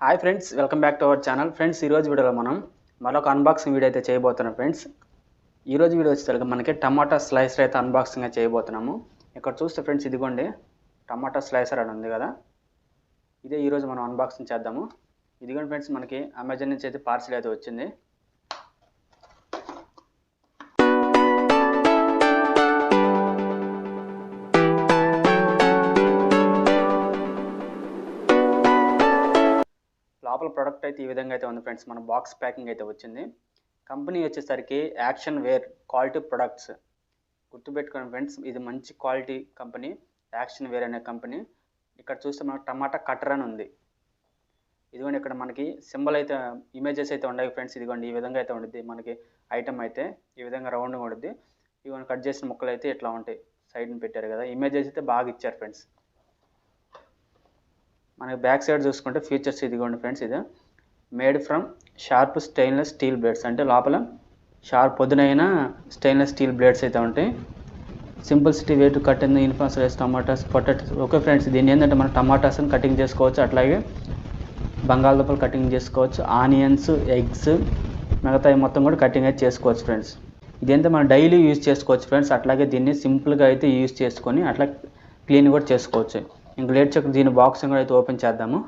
Hi friends welcome back to our channel friends ఈరోజు వీడియోలో మనం మరొక అన్బాక్సింగ్ వీడియో అయితే చేయబోతున్నాం ఫ్రెండ్స్ ఈరోజు వీడియో వచ్చేసరికి మనకి టమాటా స్లైసర్ అయితే అన్బాక్సింగ్ అయితే చేయబోతున్నాము. ఇక్కడ చూస్తే ఫ్రెండ్స్ ఇదిగోండి టమాటా స్లైసర్ అని ఉంది కదా. ఇదే ఈరోజు మనం అన్బాక్సింగ్ చేద్దాము. ఇదిగోండి ఫ్రెండ్స్ మనకి అమెజాన్ నుంచి అయితే పార్సిల్ అయితే వచ్చింది. లోపల ప్రోడక్ట్ అయితే ఈ విధంగా అయితే ఉంది ఫ్రెండ్స్ మన బాక్స్ ప్యాకింగ్ అయితే వచ్చింది. కంపెనీ వచ్చేసరికి యాక్షన్ వేర్ క్వాలిటీ ప్రొడక్ట్స్ గుర్తుపెట్టుకోండి ఫ్రెండ్స్ ఇది మంచి క్వాలిటీ కంపెనీ యాక్షన్ వేర్ అనే కంపెనీ ఇక్కడ చూస్తే మనకు టమాటా కట్టర్ అని ఉంది. ఇదిగోండి ఇక్కడ మనకి సింబల్ అయితే ఇమేజెస్ అయితే ఉన్నాయి ఫ్రెండ్స్ ఇదిగోండి ఈ విధంగా అయితే ఉండిద్ది మనకి ఐటమ్ అయితే. ఈ విధంగా రౌండ్గా ఉండిద్ది. ఇవన్నీ కట్ చేసిన ముక్కలు అయితే ఇట్లా ఉంటాయి. సైడ్ని పెట్టారు కదా ఇమేజెస్ అయితే బాగా ఇచ్చారు ఫ్రెండ్స్ మనకి బ్యాక్ సైడ్ చూసుకుంటే ఫీచర్స్ ఇదిగోండి ఫ్రెండ్స్ ఇది. Made from sharp stainless steel blades. అంటే లోపల షార్ప్ పొద్దునైన స్టెయిన్లెస్ స్టీల్ బ్లేడ్స్ అయితే ఉంటాయి. Simplicity city to cut in ఇన్ఫాన్స్ rice tomatoes potatoes. Okay friends దీన్ని ఏంటంటే మనం టమాటాస్ని కటింగ్ చేసుకోవచ్చు. అట్లాగే బంగాళదుంపలు కటింగ్ చేసుకోవచ్చు. ఆనియన్స్ ఎగ్స్ మిగతా మొత్తం కూడా కటింగ్ అయితే చేసుకోవచ్చు ఫ్రెండ్స్. ఇదంతా మనం డైలీ యూజ్ చేసుకోవచ్చు ఫ్రెండ్స్. అట్లాగే దీన్ని సింపుల్గా అయితే యూజ్ చేసుకొని అట్లా క్లీన్ కూడా చేసుకోవచ్చు. ఇంక లేట్ చెక్ దీని బాక్స్ కూడా అయితే ఓపెన్ చేద్దాము.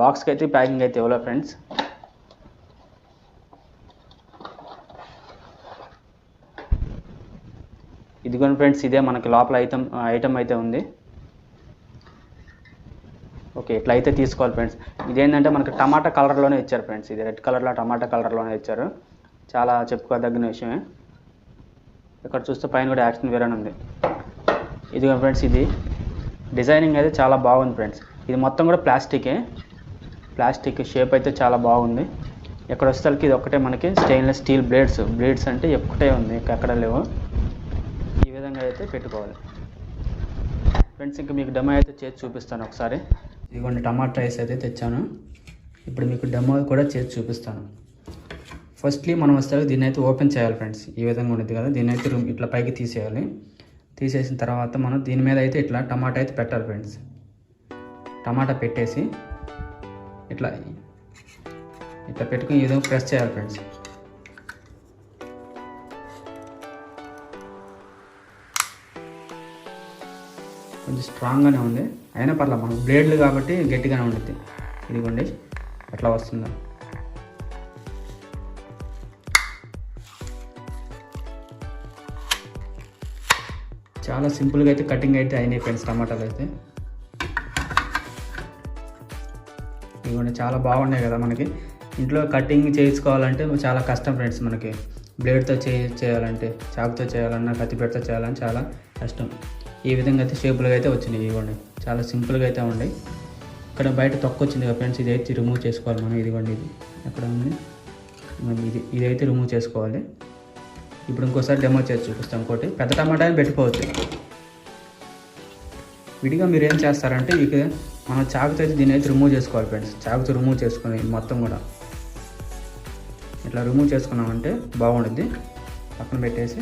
బాక్స్కి అయితే ప్యాకింగ్ అయితే ఇవ్వలే ఫ్రెండ్స్ ఇదిగోండి ఫ్రెండ్స్ ఇదే మనకి లోపల ఐటమ్ ఐటమ్ అయితే ఉంది. ఓకే ఇట్లా అయితే తీసుకోవాలి ఫ్రెండ్స్ ఇదేంటంటే మనకి టమాటా కలర్లోనే ఇచ్చారు ఫ్రెండ్స్ ఇది రెడ్ కలర్లో టమాటా కలర్లోనే ఇచ్చారు. చాలా చెప్పుకోదగిన విషయమే. ఇక్కడ చూస్తే పైన కూడా యాక్షన్ వేరే ఉంది. ఇదిగో ఫ్రెండ్స్ ఇది. డిజైనింగ్ అయితే చాలా బాగుంది ఫ్రెండ్స్. ఇది మొత్తం కూడా ప్లాస్టికే. ప్లాస్టిక్ షేప్ అయితే చాలా బాగుంది. ఎక్కడ వచ్చేసరికి ఇది ఒకటే మనకి స్టెయిన్లెస్ స్టీల్ బ్లేడ్స్. బ్లేడ్స్ అంటే ఒక్కటే ఉంది ఎక్కడ లేవు. ఈ విధంగా అయితే పెట్టుకోవాలి. ఫ్రెండ్స్ ఇంకా మీకు డెమో అయితే చేసి చూపిస్తాను ఒకసారి. ఇదిగోండి టమాటా రైస్ అయితే తెచ్చాను. ఇప్పుడు మీకు డెమో కూడా చేసి చూపిస్తాను. ఫస్ట్లీ మనం వస్తే దీన్ని అయితే ఓపెన్ చేయాలి ఫ్రెండ్స్. ఈ విధంగా ఉండేది కదా దీన్ని అయితే రూమ్ ఇట్లా పైకి తీసేయాలి. తీసేసిన తర్వాత మనం దీని మీద అయితే ఇట్లా టమాటా అయితే పెట్టాలి ఫ్రెండ్స్. టమాటా పెట్టేసి ఇట్లా ఇట్లా పెట్టుకుని ఈ విధంగా ప్రెస్ చేయాలి ఫ్రెండ్స్. కొంచెం స్ట్రాంగ్గానే ఉంది. అయినా పర్లేదు మనకు బ్లేడ్లు కాబట్టి గట్టిగానే ఉంటుంది ఇదిగోండి ఎట్లా వస్తుందో. చాలా సింపుల్గా అయితే కటింగ్ అయితే అయినాయి ఫ్రెండ్స్ టమాటాలు అయితే. ఇదిగోండి చాలా బాగున్నాయి కదా మనకి. ఇంట్లో కటింగ్ చేసుకోవాలంటే చాలా కష్టం ఫ్రెండ్స్ మనకి. బ్లేడ్తో చే చేయాలంటే చాకుతో చేయాలన్నా కత్తిపెడతో చేయాలని చాలా కష్టం. ఈ విధంగా అయితే షేపులుగా అయితే వచ్చినాయి ఇవ్వండి. చాలా సింపుల్గా అయితే ఉన్నాయి. ఇక్కడ బయట తక్కువ వచ్చింది కదా ఫ్రెండ్స్ ఇది అయితే రిమూవ్ చేసుకోవాలి మనం. ఇదిగోండి ఇది. ఎక్కడ ఉంది? ఇది ఇదైతే రిమూవ్ చేసుకోవాలి. ఇప్పుడు ఇంకోసారి డెమో చేసి చూపిస్తాం ఇంకోటి. పెద్ద టమాటా అని పెట్టుకోవచ్చు విడిగా మీరు ఏం చేస్తారంటే ఇక మనం చాకుతో అయితే దీన్ని అయితే రిమూవ్ చేసుకోవాలి ఫ్రెండ్స్ చాకుతో రిమూవ్ చేసుకుని మొత్తం కూడా. ఇట్లా రిమూవ్ చేసుకున్నామంటే బాగుంటుంది పక్కన పెట్టేసి.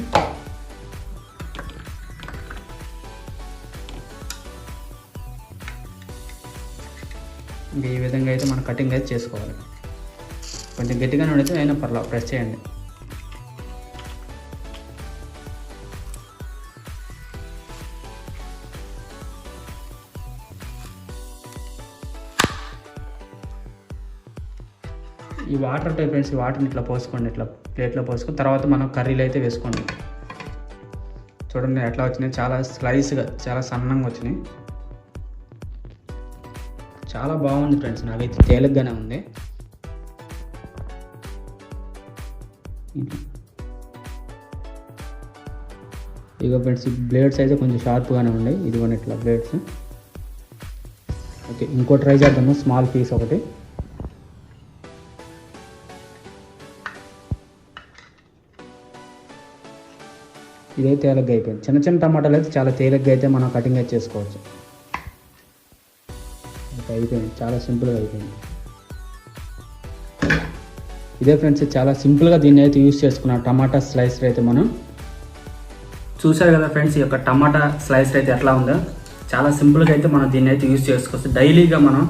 ఈ విధంగా అయితే మనం కటింగ్ అయితే చేసుకోవాలి. కొంచెం గట్టిగానే ఉండితే అయినా పర్లేదు ప్రెస్ చేయండి. ఈ వాటర్ ఉంటాయి ఫ్రెండ్స్ ఈ వాటర్ని ఇట్లా పోసుకోండి ఇట్లా ప్లేట్లో పోసుకొని తర్వాత మనం కర్రీలు అయితే వేసుకోండి. చూడండి ఎట్లా వచ్చినాయి. చాలా స్లైస్గా చాలా సన్నంగా వచ్చినాయి. చాలా బాగుంది ఫ్రెండ్స్ నాకైతే తేలిగ్గానే ఉంది. ఇక ఫ్రెండ్స్ బ్లేడ్స్ అయితే కొంచెం షార్ప్గానే ఉన్నాయి. ఇదిగోండి ఇట్లా బ్లేడ్స్. ఓకే ఇంకో ట్రై చేద్దాము స్మాల్ పీస్ ఒకటి. ఇదే తేలిగ్గా అయిపోయింది. చిన్న చిన్న టమాటాలు అయితే చాలా తేలిగ్గా అయితే మనం కటింగ్ అయితే చేసుకోవచ్చు. అయిపోయింది. చాలా సింపుల్గా అయిపోయింది. ఇదే ఫ్రెండ్స్ చాలా సింపుల్గా దీన్ని అయితే యూస్ చేసుకున్నాం. టమాటా స్లైసర్ అయితే మనం. చూసారు కదా ఫ్రెండ్స్ ఈ యొక్క టమాటా స్లైసర్ అయితే ఎట్లా ఉందో? చాలా సింపుల్గా అయితే మనం దీన్ని అయితే యూస్ చేసుకోవచ్చు. డైలీగా మనం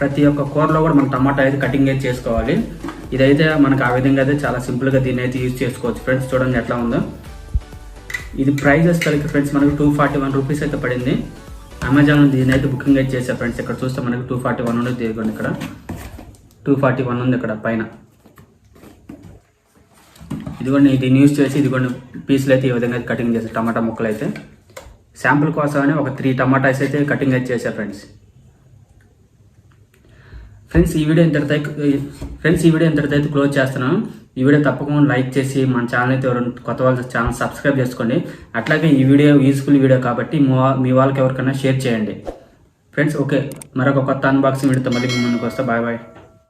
ప్రతి ఒక్క కూరలో కూడా మనం టమాటా అయితే కటింగ్ అయితే చేసుకోవాలి. ఇదైతే మనకు ఆ విధంగా అయితే చాలా సింపుల్గా దీన్ని అయితే యూజ్ చేసుకోవచ్చు. ఫ్రెండ్స్ చూడండి ఎట్లా ఉందో. ఇది ప్రైస్ వచ్చేసరికి ఫ్రెండ్స్ మనకు టూ ఫార్టీ వన్ రూపీస్ అయితే పడింది. అమెజాన్ దీని అయితే బుకింగ్ అయితే చేసా ఫ్రెండ్స్ ఇక్కడ చూస్తే మనకు టూ ఫార్టీ వన్ ఉంది ఇదిగోండి ఇక్కడ. టూ ఫార్టీ వన్ ఉంది ఇక్కడ పైన. ఇదిగోండి దీన్ని యూజ్ చేసి ఇదిగోండి పీసులు అయితే ఈ విధంగా అయితే కటింగ్ చేశారు టమాటా ముక్కలు అయితే. శాంపుల్ కోసమని ఒక త్రీ టమాటాస్ అయితే కటింగ్ అయితే చేశారు ఫ్రెండ్స్ ఫ్రెండ్స్ ఈ వీడియో ఇంతటితో ఫ్రెండ్స్ ఈ వీడియో ఇంతటితో అయితే క్లోజ్ చేస్తున్నాను. ఈ వీడియో తప్పకుండా లైక్ చేసి మన ఛానల్ అయితే ఎవరైనా కొత్త వాళ్ళు ఛానల్ సబ్స్క్రైబ్ చేసుకోండి. అట్లాగే ఈ వీడియో యూస్ఫుల్ వీడియో కాబట్టి మీ వాళ్ళకి ఎవరికైనా షేర్ చేయండి. ఫ్రెండ్స్ ఓకే మరొక కొత్త అన్బాక్సింగ్ వీడియోతో మళ్ళీ ముందుకు వస్తా. Bye bye